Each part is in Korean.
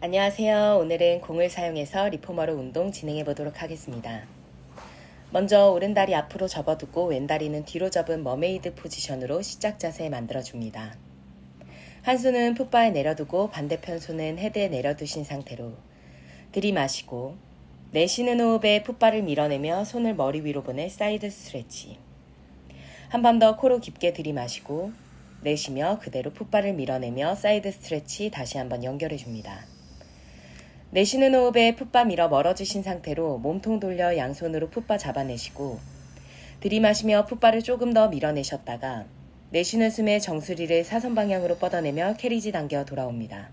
안녕하세요. 오늘은 공을 사용해서 리포머로 운동 진행해 보도록 하겠습니다. 먼저 오른다리 앞으로 접어두고 왼다리는 뒤로 접은 머메이드 포지션으로 시작 자세 만들어줍니다. 한 손은 풋바에 내려두고 반대편 손은 헤드에 내려두신 상태로 들이마시고 내쉬는 호흡에 풋바를 밀어내며 손을 머리 위로 보내 사이드 스트레치. 한 번 더 코로 깊게 들이마시고 내쉬며 그대로 풋바를 밀어내며 사이드 스트레치 다시 한번 연결해 줍니다. 내쉬는 호흡에 풋바 밀어 멀어지신 상태로 몸통 돌려 양손으로 풋바 잡아내시고 들이마시며 풋바를 조금 더 밀어내셨다가 내쉬는 숨에 정수리를 사선 방향으로 뻗어내며 캐리지 당겨 돌아옵니다.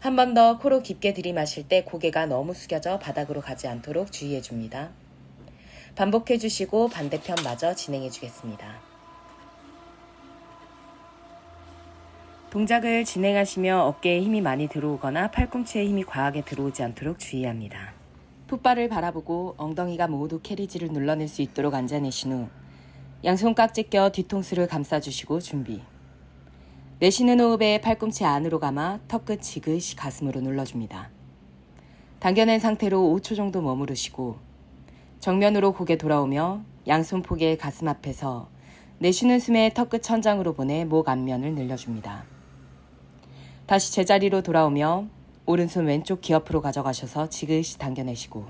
한 번 더 코로 깊게 들이마실 때 고개가 너무 숙여져 바닥으로 가지 않도록 주의해 줍니다. 반복해 주시고 반대편 마저 진행해 주겠습니다. 동작을 진행하시며 어깨에 힘이 많이 들어오거나 팔꿈치에 힘이 과하게 들어오지 않도록 주의합니다. 풋발을 바라보고 엉덩이가 모두 캐리지를 눌러낼 수 있도록 앉아내신 후 양손 깍지 껴 뒤통수를 감싸주시고 준비. 내쉬는 호흡에 팔꿈치 안으로 감아 턱끝 지그시 가슴으로 눌러줍니다. 당겨낸 상태로 5초 정도 머무르시고 정면으로 고개 돌아오며 양손 포개 가슴 앞에서 내쉬는 숨에 턱끝 천장으로 보내 목 앞면을 늘려줍니다. 다시 제자리로 돌아오며 오른손 왼쪽 귀 옆으로 가져가셔서 지그시 당겨내시고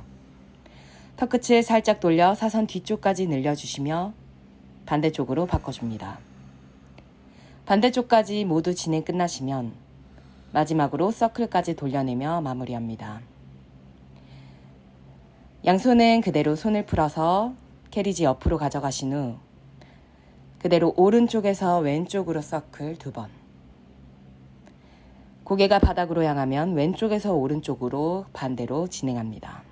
턱끝을 살짝 돌려 사선 뒤쪽까지 늘려주시며 반대쪽으로 바꿔줍니다. 반대쪽까지 모두 진행 끝나시면 마지막으로 서클까지 돌려내며 마무리합니다. 양손은 그대로 손을 풀어서 캐리지 옆으로 가져가신 후 그대로 오른쪽에서 왼쪽으로 서클 두 번. 고개가 바닥으로 향하면 왼쪽에서 오른쪽으로 반대로 진행합니다.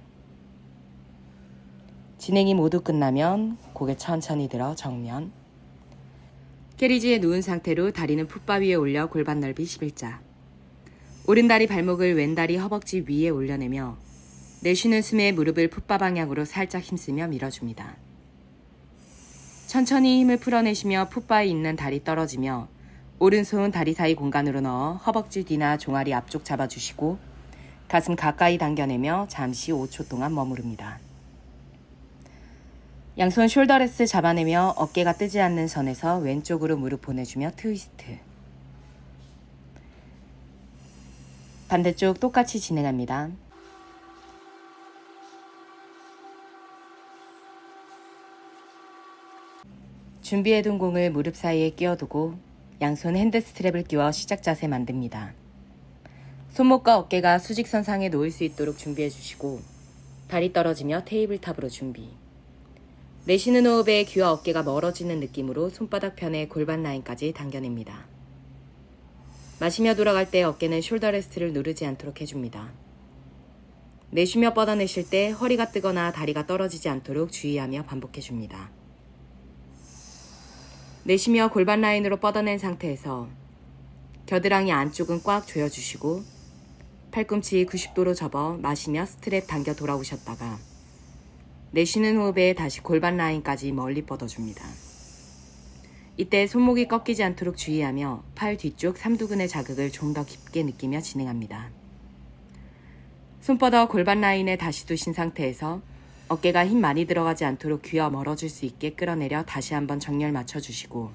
진행이 모두 끝나면 고개 천천히 들어 정면. 캐리지에 누운 상태로 다리는 풋바 위에 올려 골반 넓이 11자. 오른다리 발목을 왼다리 허벅지 위에 올려내며 내쉬는 숨에 무릎을 풋바 방향으로 살짝 힘쓰며 밀어줍니다. 천천히 힘을 풀어내시며 풋바에 있는 다리 떨어지며 오른손 다리 사이 공간으로 넣어 허벅지 뒤나 종아리 앞쪽 잡아주시고 가슴 가까이 당겨내며 잠시 5초 동안 머무릅니다. 양손 숄더레스 잡아내며 어깨가 뜨지 않는 선에서 왼쪽으로 무릎 보내주며 트위스트. 반대쪽 똑같이 진행합니다. 준비해둔 공을 무릎 사이에 끼워두고 양손 핸드 스트랩을 끼워 시작 자세 만듭니다. 손목과 어깨가 수직선 상에 놓일 수 있도록 준비해 주시고 다리 떨어지며 테이블탑으로 준비. 내쉬는 호흡에 귀와 어깨가 멀어지는 느낌으로 손바닥 편에 골반 라인까지 당겨냅니다. 마시며 돌아갈 때 어깨는 숄더 레스트를 누르지 않도록 해줍니다. 내쉬며 뻗어내실 때 허리가 뜨거나 다리가 떨어지지 않도록 주의하며 반복해줍니다. 내쉬며 골반 라인으로 뻗어낸 상태에서 겨드랑이 안쪽은 꽉 조여주시고 팔꿈치 90도로 접어 마시며 스트랩 당겨 돌아오셨다가 내쉬는 호흡에 다시 골반 라인까지 멀리 뻗어줍니다. 이때 손목이 꺾이지 않도록 주의하며 팔 뒤쪽 삼두근의 자극을 좀 더 깊게 느끼며 진행합니다. 손뻗어 골반 라인에 다시 두신 상태에서 어깨가 힘 많이 들어가지 않도록 귀와 멀어질 수 있게 끌어내려 다시 한번 정렬 맞춰주시고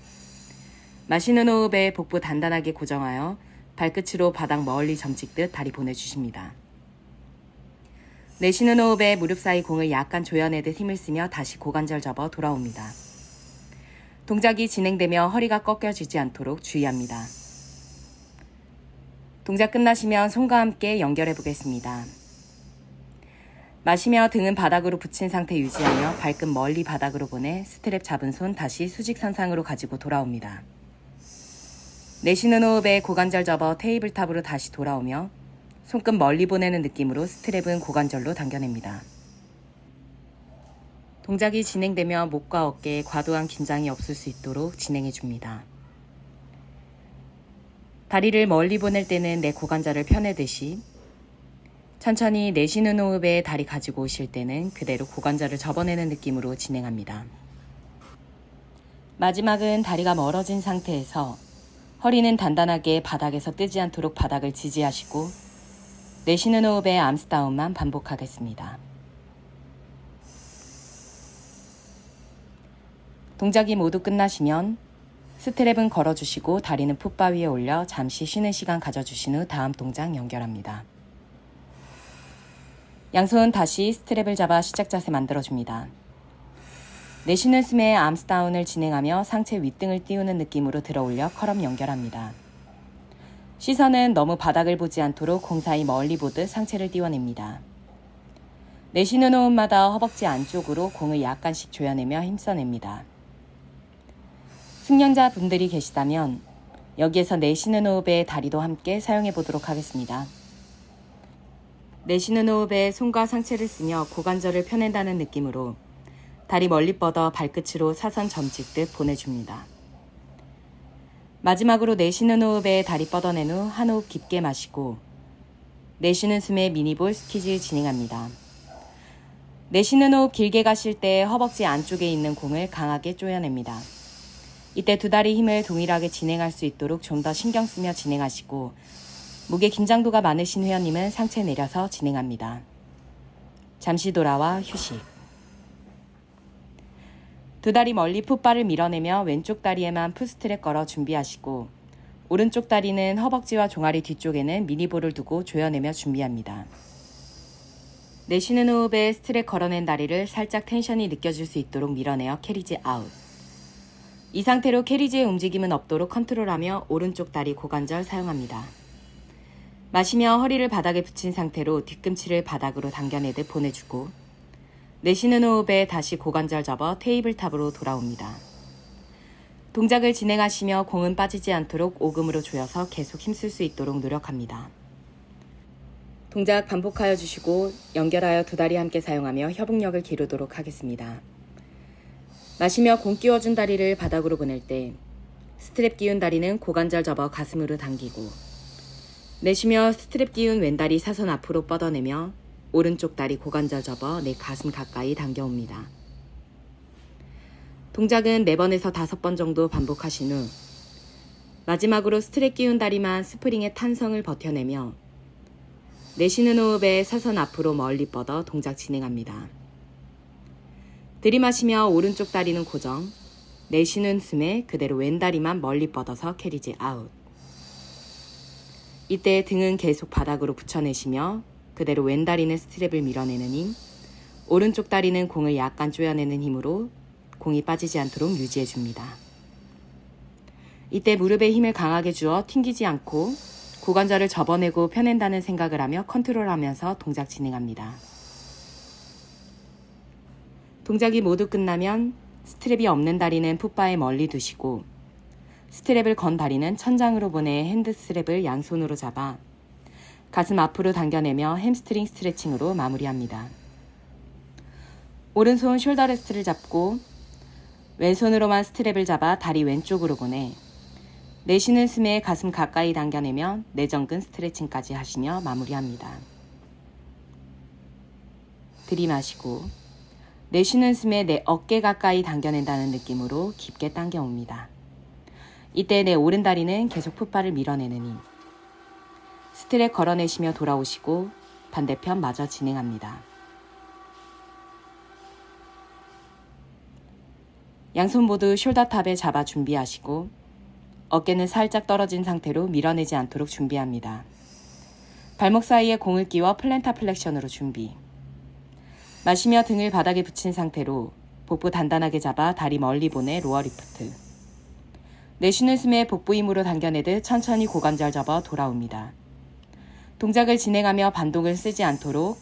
마시는 호흡에 복부 단단하게 고정하여 발끝으로 바닥 멀리 점찍듯 다리 보내주십니다. 내쉬는 호흡에 무릎 사이 공을 약간 조여내듯 힘을 쓰며 다시 고관절 접어 돌아옵니다. 동작이 진행되며 허리가 꺾여지지 않도록 주의합니다. 동작 끝나시면 손과 함께 연결해 보겠습니다. 마시며 등은 바닥으로 붙인 상태 유지하며 발끝 멀리 바닥으로 보내 스트랩 잡은 손 다시 수직선상으로 가지고 돌아옵니다. 내쉬는 호흡에 고관절 접어 테이블탑으로 다시 돌아오며 손끝 멀리 보내는 느낌으로 스트랩은 고관절로 당겨냅니다. 동작이 진행되며 목과 어깨에 과도한 긴장이 없을 수 있도록 진행해 줍니다. 다리를 멀리 보낼 때는 내 고관절을 펴내듯이 천천히 내쉬는 호흡에 다리 가지고 오실 때는 그대로 고관절을 접어내는 느낌으로 진행합니다. 마지막은 다리가 멀어진 상태에서 허리는 단단하게 바닥에서 뜨지 않도록 바닥을 지지하시고 내쉬는 호흡의 암스다운만 반복하겠습니다. 동작이 모두 끝나시면 스트랩은 걸어주시고 다리는 풋바 위에 올려 잠시 쉬는 시간 가져주신 후 다음 동작 연결합니다. 양손 다시 스트랩을 잡아 시작 자세 만들어줍니다. 내쉬는 숨에 암스다운을 진행하며 상체 윗등을 띄우는 느낌으로 들어 올려 컬업 연결합니다. 시선은 너무 바닥을 보지 않도록 공 사이 멀리 보듯 상체를 띄워냅니다. 내쉬는 호흡마다 허벅지 안쪽으로 공을 약간씩 조여내며 힘써냅니다. 승량자 분들이 계시다면 여기에서 내쉬는 호흡에 다리도 함께 사용해 보도록 하겠습니다. 내쉬는 호흡에 손과 상체를 쓰며 고관절을 펴낸다는 느낌으로 다리 멀리 뻗어 발끝으로 사선 점찍듯 보내줍니다. 마지막으로 내쉬는 호흡에 다리 뻗어낸 후 한 호흡 깊게 마시고 내쉬는 숨에 미니볼 스퀴즈 진행합니다. 내쉬는 호흡 길게 가실 때 허벅지 안쪽에 있는 공을 강하게 쪼여냅니다. 이때 두 다리 힘을 동일하게 진행할 수 있도록 좀 더 신경 쓰며 진행하시고 무게 긴장도가 많으신 회원님은 상체 내려서 진행합니다. 잠시 돌아와 휴식. 두 다리 멀리 풋발을 밀어내며 왼쪽 다리에만 풋스트랩 걸어 준비하시고 오른쪽 다리는 허벅지와 종아리 뒤쪽에는 미니볼을 두고 조여내며 준비합니다. 내쉬는 호흡에 스트랩 걸어낸 다리를 살짝 텐션이 느껴질 수 있도록 밀어내어 캐리지 아웃. 이 상태로 캐리지의 움직임은 없도록 컨트롤하며 오른쪽 다리 고관절 사용합니다. 마시며 허리를 바닥에 붙인 상태로 뒤꿈치를 바닥으로 당겨내듯 보내주고 내쉬는 호흡에 다시 고관절 접어 테이블 탑으로 돌아옵니다. 동작을 진행하시며 공은 빠지지 않도록 오금으로 조여서 계속 힘쓸 수 있도록 노력합니다. 동작 반복하여 주시고 연결하여 두 다리 함께 사용하며 협응력을 기르도록 하겠습니다. 마시며 공 끼워준 다리를 바닥으로 보낼 때 스트랩 끼운 다리는 고관절 접어 가슴으로 당기고 내쉬며 스트랩 끼운 왼다리 사선 앞으로 뻗어내며 오른쪽 다리 고관절 접어 내 가슴 가까이 당겨옵니다. 동작은 4번에서 5번 정도 반복하신 후 마지막으로 스트랩 끼운 다리만 스프링의 탄성을 버텨내며 내쉬는 호흡에 사선 앞으로 멀리 뻗어 동작 진행합니다. 들이마시며 오른쪽 다리는 고정, 내쉬는 숨에 그대로 왼다리만 멀리 뻗어서 캐리지 아웃. 이때 등은 계속 바닥으로 붙여내시며 그대로 왼다리는 스트랩을 밀어내는 힘, 오른쪽 다리는 공을 약간 조여내는 힘으로 공이 빠지지 않도록 유지해 줍니다. 이때 무릎에 힘을 강하게 주어 튕기지 않고 고관절을 접어내고 펴낸다는 생각을 하며 컨트롤하면서 동작 진행합니다. 동작이 모두 끝나면 스트랩이 없는 다리는 풋바에 멀리 두시고 스트랩을 건 다리는 천장으로 보내 핸드 스트랩을 양손으로 잡아 가슴 앞으로 당겨내며 햄스트링 스트레칭으로 마무리합니다. 오른손 숄더 레스트를 잡고 왼손으로만 스트랩을 잡아 다리 왼쪽으로 보내 내쉬는 숨에 가슴 가까이 당겨내며 내전근 스트레칭까지 하시며 마무리합니다. 들이마시고 내쉬는 숨에 내 어깨 가까이 당겨낸다는 느낌으로 깊게 당겨옵니다. 이때 내 오른다리는 계속 풋발을 밀어내는 힘. 스트랩 걸어내시며 돌아오시고 반대편 마저 진행합니다. 양손 모두 숄더탑에 잡아 준비하시고 어깨는 살짝 떨어진 상태로 밀어내지 않도록 준비합니다. 발목 사이에 공을 끼워 플랜타 플렉션으로 준비. 마시며 등을 바닥에 붙인 상태로 복부 단단하게 잡아 다리 멀리 보내 로어 리프트. 내쉬는 숨에 복부 힘으로 당겨내듯 천천히 고관절 접어 돌아옵니다. 동작을 진행하며 반동을 쓰지 않도록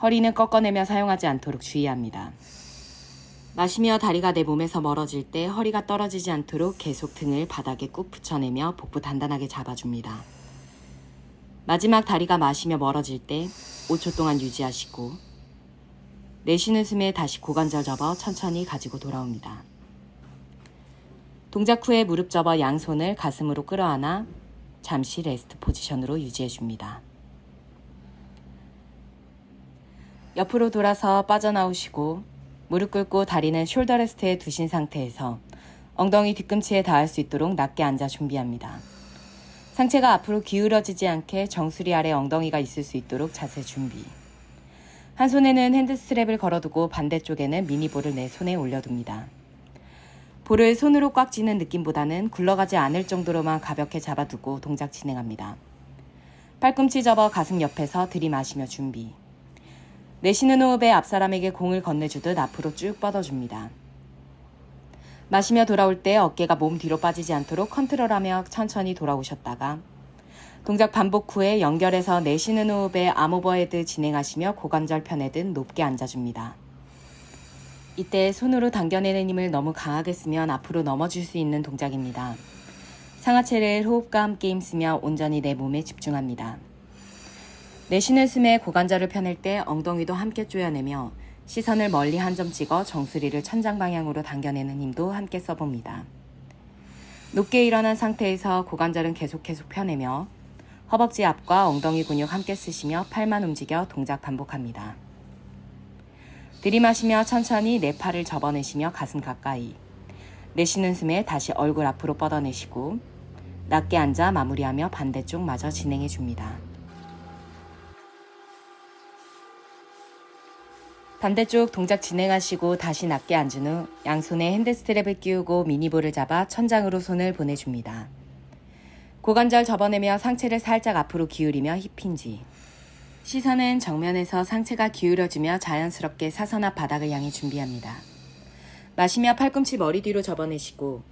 허리는 꺾어내며 사용하지 않도록 주의합니다. 마시며 다리가 내 몸에서 멀어질 때 허리가 떨어지지 않도록 계속 등을 바닥에 꾹 붙여내며 복부 단단하게 잡아줍니다. 마지막 다리가 마시며 멀어질 때 5초 동안 유지하시고 내쉬는 숨에 다시 고관절 접어 천천히 가지고 돌아옵니다. 동작 후에 무릎 접어 양손을 가슴으로 끌어안아 잠시 레스트 포지션으로 유지해 줍니다. 옆으로 돌아서 빠져나오시고 무릎 꿇고 다리는 숄더 레스트에 두신 상태에서 엉덩이 뒤꿈치에 닿을 수 있도록 낮게 앉아 준비합니다. 상체가 앞으로 기울어지지 않게 정수리 아래 엉덩이가 있을 수 있도록 자세 준비. 한 손에는 핸드 스트랩을 걸어두고 반대쪽에는 미니볼을 내 손에 올려둡니다. 볼을 손으로 꽉 쥐는 느낌보다는 굴러가지 않을 정도로만 가볍게 잡아두고 동작 진행합니다. 팔꿈치 접어 가슴 옆에서 들이마시며 준비. 내쉬는 호흡에 앞사람에게 공을 건네주듯 앞으로 쭉 뻗어줍니다. 마시며 돌아올 때 어깨가 몸 뒤로 빠지지 않도록 컨트롤하며 천천히 돌아오셨다가 동작 반복 후에 연결해서 내쉬는 호흡에 암오버헤드 진행하시며 고관절 편에 든 높게 앉아줍니다. 이때 손으로 당겨내는 힘을 너무 강하게 쓰면 앞으로 넘어질 수 있는 동작입니다. 상하체를 호흡과 함께 힘쓰며 온전히 내 몸에 집중합니다. 내쉬는 숨에 고관절을 펴낼 때 엉덩이도 함께 조여내며 시선을 멀리 한 점 찍어 정수리를 천장 방향으로 당겨내는 힘도 함께 써봅니다. 높게 일어난 상태에서 고관절은 계속 계속 펴내며 허벅지 앞과 엉덩이 근육 함께 쓰시며 팔만 움직여 동작 반복합니다. 들이마시며 천천히 내 팔을 접어내시며 가슴 가까이. 내쉬는 숨에 다시 얼굴 앞으로 뻗어내시고 낮게 앉아 마무리하며 반대쪽 마저 진행해 줍니다. 반대쪽 동작 진행하시고 다시 낮게 앉은 후 양손에 핸드 스트랩을 끼우고 미니볼을 잡아 천장으로 손을 보내줍니다. 고관절 접어내며 상체를 살짝 앞으로 기울이며 힙힌지. 시선은 정면에서 상체가 기울어지며 자연스럽게 사선 앞 바닥을 향해 준비합니다. 마시며 팔꿈치 머리 뒤로 접어내시고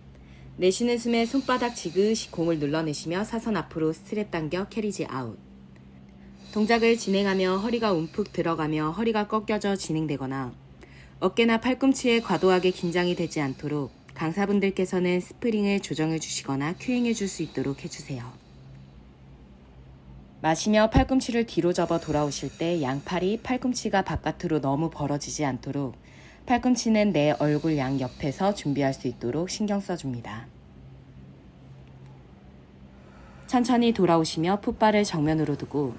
내쉬는 숨에 손바닥 지그시 공을 눌러내시며 사선 앞으로 스트랩 당겨 캐리지 아웃. 동작을 진행하며 허리가 움푹 들어가며 허리가 꺾여져 진행되거나 어깨나 팔꿈치에 과도하게 긴장이 되지 않도록 강사분들께서는 스프링을 조정해 주시거나 큐잉해 줄 수 있도록 해주세요. 마시며 팔꿈치를 뒤로 접어 돌아오실 때 양팔이 팔꿈치가 바깥으로 너무 벌어지지 않도록 팔꿈치는 내 얼굴 양 옆에서 준비할 수 있도록 신경 써줍니다. 천천히 돌아오시며 풋발을 정면으로 두고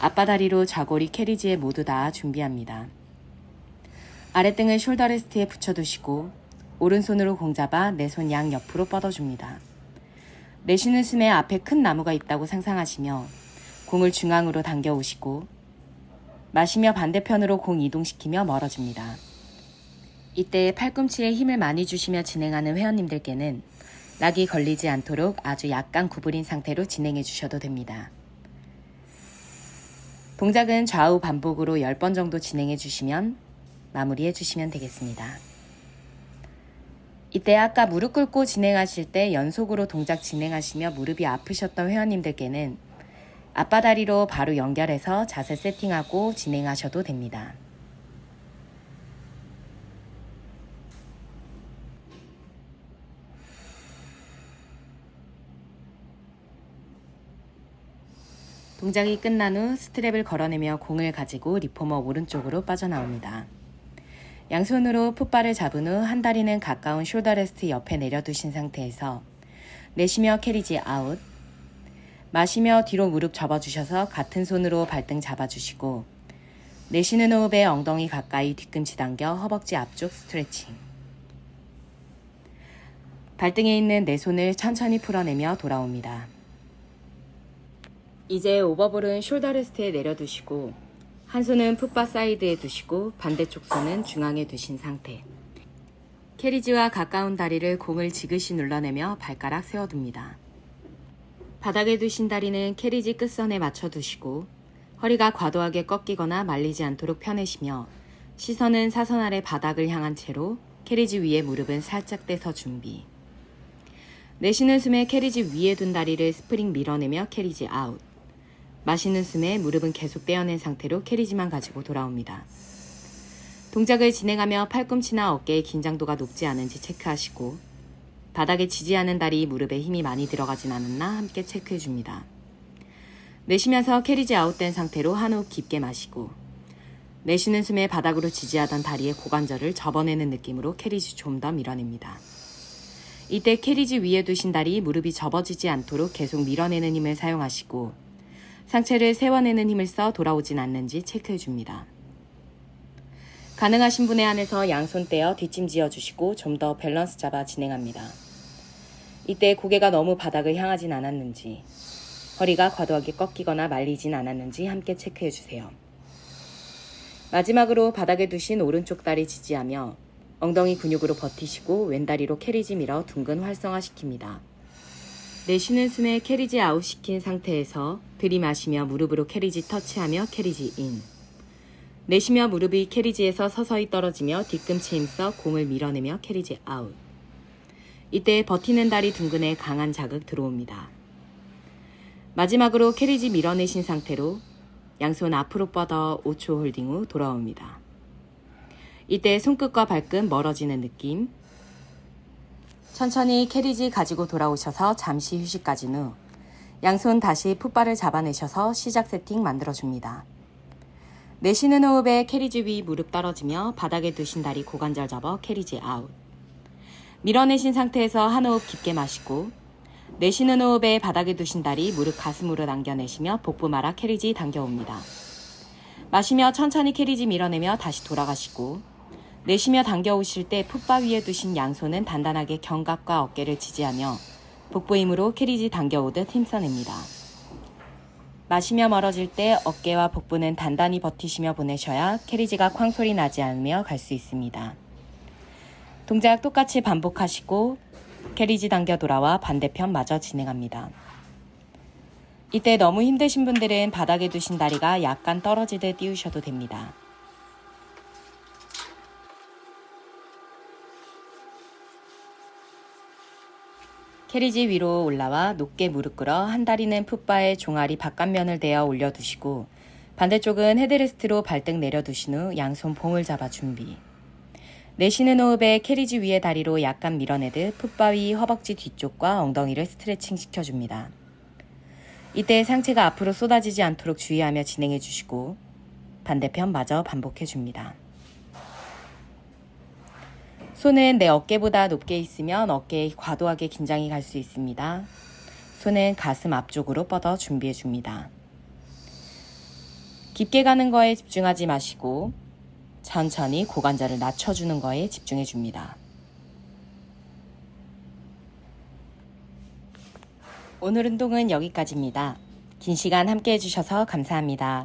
앞바다리로 좌골이 캐리지에 모두 다 준비합니다. 아랫등을 숄더레스트에 붙여두시고 오른손으로 공 잡아 내 손 양 옆으로 뻗어줍니다. 내쉬는 숨에 앞에 큰 나무가 있다고 상상하시며 공을 중앙으로 당겨 오시고 마시며 반대편으로 공 이동시키며 멀어집니다. 이때 팔꿈치에 힘을 많이 주시며 진행하는 회원님들께는 낙이 걸리지 않도록 아주 약간 구부린 상태로 진행해 주셔도 됩니다. 동작은 좌우 반복으로 10번 정도 진행해 주시면 마무리해 주시면 되겠습니다. 이때 아까 무릎 꿇고 진행하실 때 연속으로 동작 진행하시며 무릎이 아프셨던 회원님들께는 앞바다리로 바로 연결해서 자세 세팅하고 진행하셔도 됩니다. 동작이 끝난 후 스트랩을 걸어내며 공을 가지고 리포머 오른쪽으로 빠져나옵니다. 양손으로 풋발을 잡은 후 한 다리는 가까운 숄더 레스트 옆에 내려두신 상태에서 내쉬며 캐리지 아웃 마시며 뒤로 무릎 접어주셔서 같은 손으로 발등 잡아주시고 내쉬는 호흡에 엉덩이 가까이 뒤꿈치 당겨 허벅지 앞쪽 스트레칭 발등에 있는 내 손을 천천히 풀어내며 돌아옵니다. 이제 오버볼은 숄더 레스트에 내려두시고 한 손은 풋바 사이드에 두시고 반대쪽 손은 중앙에 두신 상태. 캐리지와 가까운 다리를 공을 지그시 눌러내며 발가락 세워둡니다. 바닥에 두신 다리는 캐리지 끝선에 맞춰 두시고 허리가 과도하게 꺾이거나 말리지 않도록 펴내시며 시선은 사선 아래 바닥을 향한 채로 캐리지 위에 무릎은 살짝 떼서 준비. 내쉬는 숨에 캐리지 위에 둔 다리를 스프링 밀어내며 캐리지 아웃. 마시는 숨에 무릎은 계속 떼어낸 상태로 캐리지만 가지고 돌아옵니다. 동작을 진행하며 팔꿈치나 어깨의 긴장도가 높지 않은지 체크하시고 바닥에 지지하는 다리 무릎에 힘이 많이 들어가진 않았나 함께 체크해 줍니다. 내쉬면서 캐리지 아웃된 상태로 한 호흡 깊게 마시고 내쉬는 숨에 바닥으로 지지하던 다리의 고관절을 접어내는 느낌으로 캐리지 좀 더 밀어냅니다. 이때 캐리지 위에 두신 다리 무릎이 접어지지 않도록 계속 밀어내는 힘을 사용하시고 상체를 세워내는 힘을 써 돌아오진 않는지 체크해 줍니다. 가능하신 분에 한해서 양손 떼어 뒷짐 지어 주시고 좀 더 밸런스 잡아 진행합니다. 이때 고개가 너무 바닥을 향하진 않았는지 허리가 과도하게 꺾이거나 말리진 않았는지 함께 체크해 주세요. 마지막으로 바닥에 두신 오른쪽 다리 지지하며 엉덩이 근육으로 버티시고 왼다리로 캐리지 밀어 둥근 활성화시킵니다. 내쉬는 숨에 캐리지 아웃 시킨 상태에서 들이마시며 무릎으로 캐리지 터치하며 캐리지 인. 내쉬며 무릎이 캐리지에서 서서히 떨어지며 뒤꿈치 힘써 공을 밀어내며 캐리지 아웃. 이때 버티는 다리 둥근에 강한 자극 들어옵니다. 마지막으로 캐리지 밀어내신 상태로 양손 앞으로 뻗어 5초 홀딩 후 돌아옵니다. 이때 손끝과 발끝 멀어지는 느낌. 천천히 캐리지 가지고 돌아오셔서 잠시 휴식 가진 후 양손 다시 풋발을 잡아내셔서 시작 세팅 만들어줍니다. 내쉬는 호흡에 캐리지 위 무릎 떨어지며 바닥에 두신 다리 고관절 접어 캐리지 아웃. 밀어내신 상태에서 한 호흡 깊게 마시고 내쉬는 호흡에 바닥에 두신 다리 무릎 가슴으로 당겨내시며 복부 마라 캐리지 당겨옵니다. 마시며 천천히 캐리지 밀어내며 다시 돌아가시고 내쉬며 당겨오실 때 풋바 위에 두신 양손은 단단하게 견갑과 어깨를 지지하며 복부 힘으로 캐리지 당겨오듯 힘써냅니다. 마시며 멀어질 때 어깨와 복부는 단단히 버티시며 보내셔야 캐리지가 쾅 소리 나지 않으며 갈 수 있습니다. 동작 똑같이 반복하시고 캐리지 당겨 돌아와 반대편 마저 진행합니다. 이때 너무 힘드신 분들은 바닥에 두신 다리가 약간 떨어지듯 띄우셔도 됩니다. 캐리지 위로 올라와 높게 무릎 꿇어 한 다리는 풋바에 종아리 바깥면을 대어 올려두시고 반대쪽은 헤드레스트로 발등 내려두신 후 양손 봉을 잡아 준비. 내쉬는 호흡에 캐리지 위의 다리로 약간 밀어내듯 풋바 위 허벅지 뒤쪽과 엉덩이를 스트레칭 시켜줍니다. 이때 상체가 앞으로 쏟아지지 않도록 주의하며 진행해 주시고 반대편 마저 반복해 줍니다. 손은 내 어깨보다 높게 있으면 어깨에 과도하게 긴장이 갈 수 있습니다. 손은 가슴 앞쪽으로 뻗어 준비해 줍니다. 깊게 가는 거에 집중하지 마시고 천천히 고관절을 낮춰주는 거에 집중해 줍니다. 오늘 운동은 여기까지입니다. 긴 시간 함께 해주셔서 감사합니다.